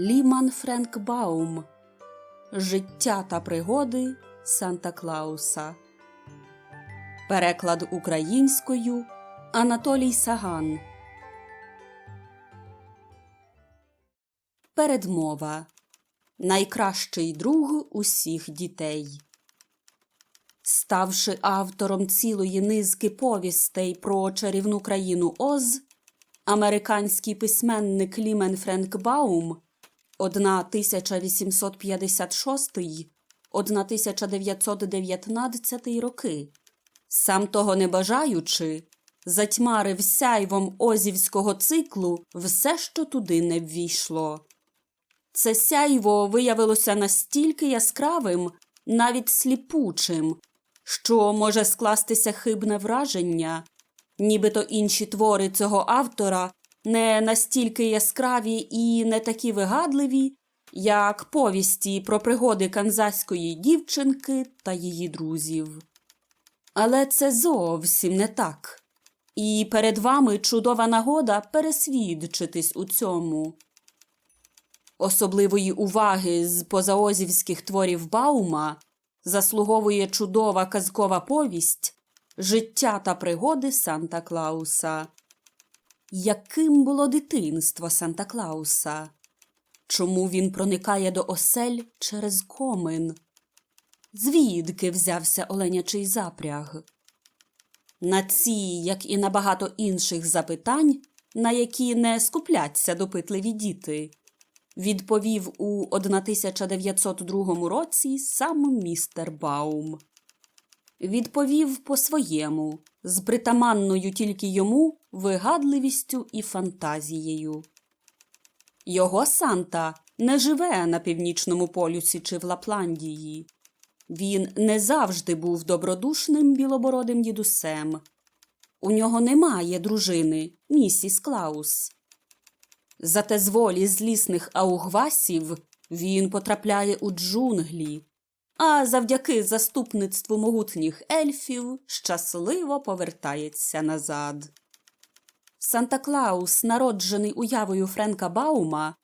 Ліман Френкбаум Життя та пригоди Санта Клауса. Переклад українською Анатолій Саган. Передмова Найкращий друг усіх дітей. Ставши автором цілої низки повістей про чарівну країну Оз, американський письменник Лімен Френкбаум 1856 1919 роки. Сам того не бажаючи, затьмарив сяйвом озівського циклу все, що туди не ввійшло. Це сяйво виявилося настільки яскравим, навіть сліпучим, що може скластися хибне враження, нібито інші твори цього автора не настільки яскраві і не такі вигадливі, як повісті про пригоди канзаської дівчинки та її друзів. Але це зовсім не так. І перед вами чудова нагода пересвідчитись у цьому. Особливої уваги з позаозівських творів Баума заслуговує чудова казкова повість Життя та пригоди Санта Клауса. Яким було дитинство Санта Клауса? Чому він проникає до осель через комин? Звідки взявся оленячий запряг? На ці, як і на багато інших запитань, на які не скупляться допитливі діти, відповів у 1902 році сам містер Баум. Відповів по-своєму, з притаманною тільки йому вигадливістю і фантазією. Його Санта не живе на північному полюсі чи в Лапландії. Він не завжди був добродушним білобородим дідусем. У нього немає дружини, місіс Клаус. Зате з волі злісних аугвасів він потрапляє у джунглі, а завдяки заступництву могутніх ельфів щасливо повертається назад. Санта Клаус, народжений уявою Френка Баума,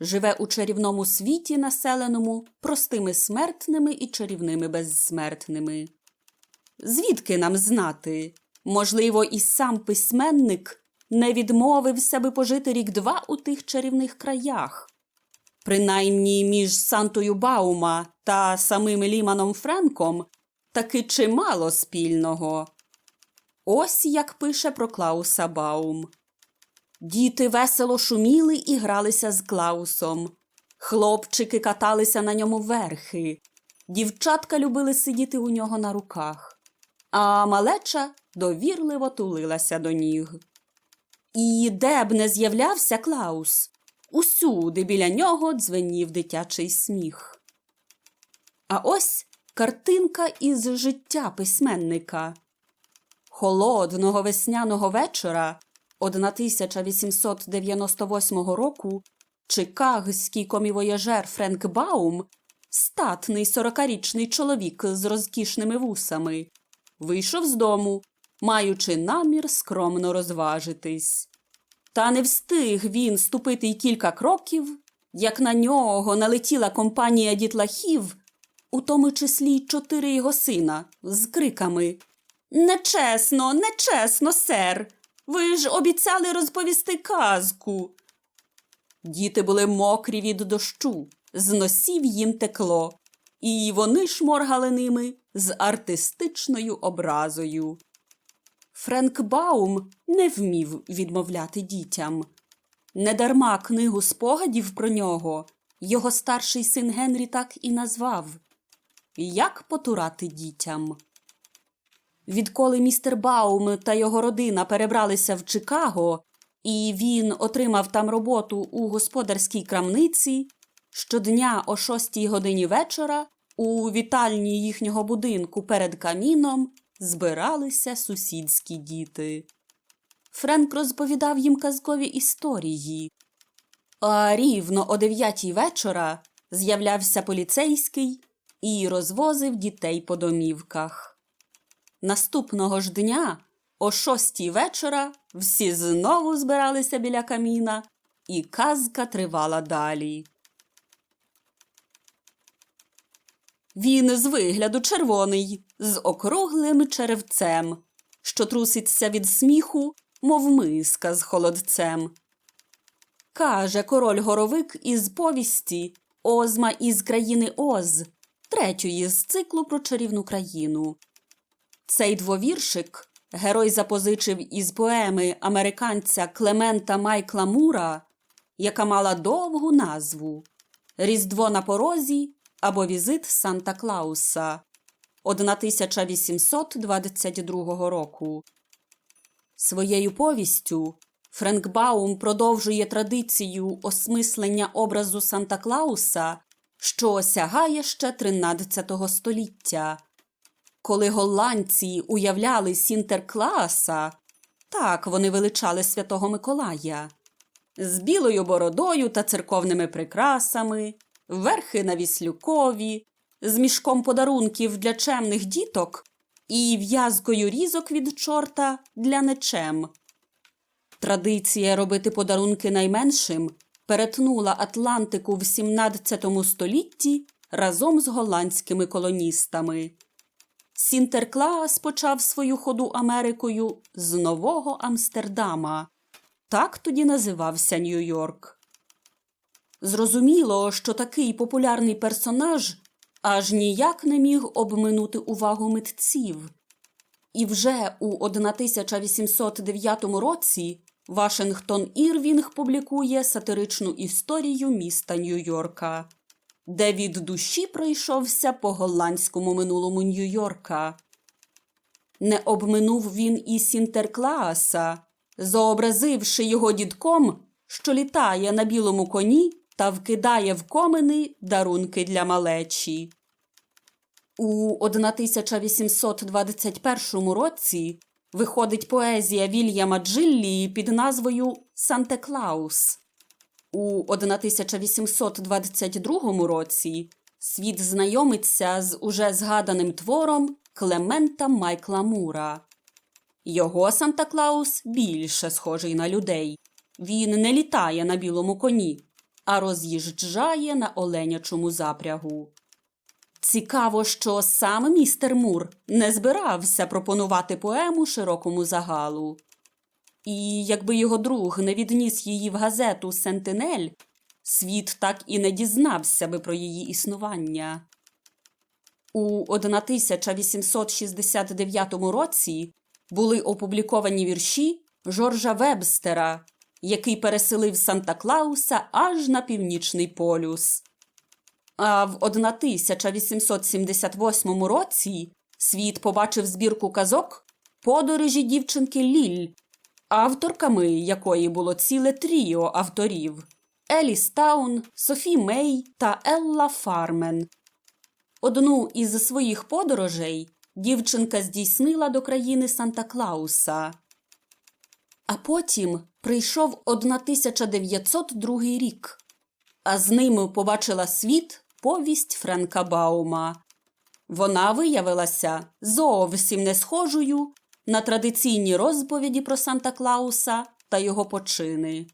живе у чарівному світі, населеному простими смертними і чарівними безсмертними. Звідки нам знати? Можливо, і сам письменник не відмовився би пожити рік-два у тих чарівних краях. Принаймні між Сантою Баума та самим Ліманом Френком таки чимало спільного. Ось як пише про Клауса Баум. Діти весело шуміли і гралися з Клаусом. Хлопчики каталися на ньому верхи. Дівчатка любили сидіти у нього на руках, а малеча довірливо тулилася до ніг. І де б не з'являвся Клаус, усюди біля нього дзвенів дитячий сміх. А ось картинка із життя письменника. Холодного весняного вечора 1898 року чикагський комівояжер Френк Баум, статний сорокарічний чоловік з розкішними вусами, вийшов з дому, маючи намір скромно розважитись. Та не встиг він ступити й кілька кроків, як на нього налетіла компанія дітлахів, у тому числі й чотири його сина, з криками Нечесно, нечесно, сер. Ви ж обіцяли розповісти казку. Діти були мокрі від дощу, з носів їм текло, і вони шморгали ними з артистичною образою. Френк Баум не вмів відмовляти дітям. Недарма книгу спогадів про нього його старший син Генрі так і назвав Як потурати дітям. Відколи містер Баум та його родина перебралися в Чикаго, і він отримав там роботу у господарській крамниці, щодня о шостій годині вечора у вітальні їхнього будинку перед каміном збиралися сусідські діти. Френк розповідав їм казкові історії. А рівно о дев'ятій вечора з'являвся поліцейський і розвозив дітей по домівках. Наступного ж дня, о шостій вечора, всі знову збиралися біля каміна, і казка тривала далі. Він з вигляду червоний, з округлим черевцем, що труситься від сміху, мов миска з холодцем. Каже король горовик із повісті Озма із країни Оз, третьої з циклу про чарівну країну. Цей двовіршик герой запозичив із поеми американця Клемента Майкла Мура, яка мала довгу назву Різдво на порозі або Візит Санта Клауса 1822 року. Своєю повістю Френк Баум продовжує традицію осмислення образу Санта Клауса, що осягає ще 13 століття. Коли голландці уявляли Сінтерклааса, так вони величали святого Миколая, з білою бородою та церковними прикрасами, верхи на віслюкові, з мішком подарунків для чемних діток і в'язкою різок від чорта для нечем. Традиція робити подарунки найменшим перетнула Атлантику в 17 столітті разом з голландськими колоністами. Сінтерклаас почав свою ходу Америкою з Нового Амстердама. Так тоді називався Нью-Йорк. Зрозуміло, що такий популярний персонаж аж ніяк не міг обминути увагу митців. І вже у 1809 році Вашингтон Ірвінг публікує сатиричну історію міста Нью-Йорка, де від душі пройшовся по голландському минулому Нью-Йорка. Не обминув він і Сінтерклааса, зобразивши його дідком, що літає на білому коні та вкидає в комини дарунки для малечі. У 1821 році виходить поезія Вільяма Джиллі під назвою Санте Клаус. У 1822 році світ знайомиться з уже згаданим твором Клемента Майкла Мура. Його Санта Клаус більше схожий на людей. Він не літає на білому коні, а роз'їжджає на оленячому запрягу. Цікаво, що сам містер Мур не збирався пропонувати поему широкому загалу. І якби його друг не відніс її в газету Сентинель, світ так і не дізнався би про її існування. У 1869 році були опубліковані вірші Жоржа Вебстера, який переселив Санта Клауса аж на північний полюс. А в 1878 році світ побачив збірку казок подорожі дівчинки Ліль, авторками якої було ціле тріо авторів Еліс Таун, Софі Мей та Елла Фармен. Одну із своїх подорожей дівчинка здійснила до країни Санта Клауса. А потім прийшов 1902 рік, а з ними побачила світ повість Френка Баума. Вона виявилася зовсім не схожою на традиційні розповіді про Санта Клауса та його почини.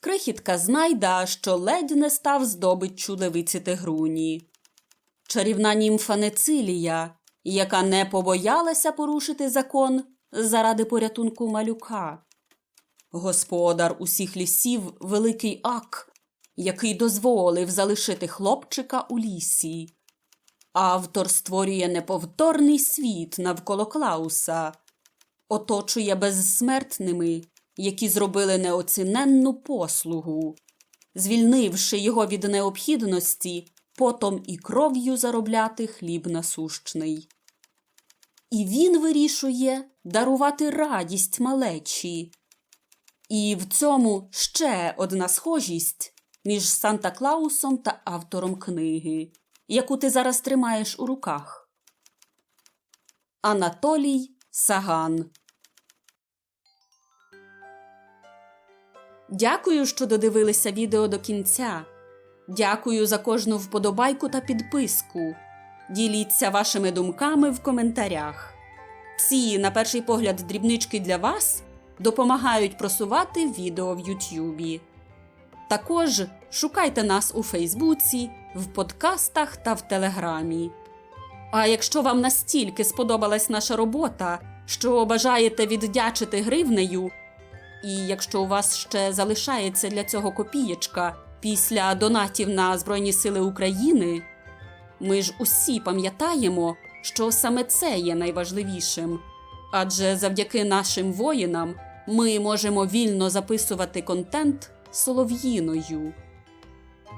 Крихітка знайда, що ледь не став здобиччю левиці Тигруні. Чарівна німфа Нецилія, яка не побоялася порушити закон заради порятунку малюка. Господар усіх лісів Великий Ак, який дозволив залишити хлопчика у лісі. Автор створює неповторний світ навколо Клауса, оточує безсмертними, які зробили неоціненну послугу, звільнивши його від необхідності потом і кров'ю заробляти хліб насущний. І він вирішує дарувати радість малечі. І в цьому ще одна схожість між Санта Клаусом та автором книги, яку ти зараз тримаєш у руках. Анатолій Саган. Дякую, що додивилися відео до кінця. Дякую за кожну вподобайку та підписку. Діліться вашими думками в коментарях. Ці, на перший погляд, дрібнички для вас допомагають просувати відео в Ютюбі. Також шукайте нас у Фейсбуці, в подкастах та в телеграмі. А якщо вам настільки сподобалась наша робота, що бажаєте віддячити гривнею, і якщо у вас ще залишається для цього копієчка після донатів на Збройні Сили України, ми ж усі пам'ятаємо, що саме це є найважливішим. Адже завдяки нашим воїнам ми можемо вільно записувати контент солов'їною.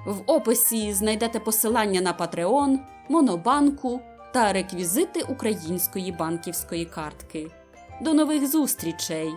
В описі знайдете посилання на Patreon, Монобанку та реквізити української банківської картки. До нових зустрічей!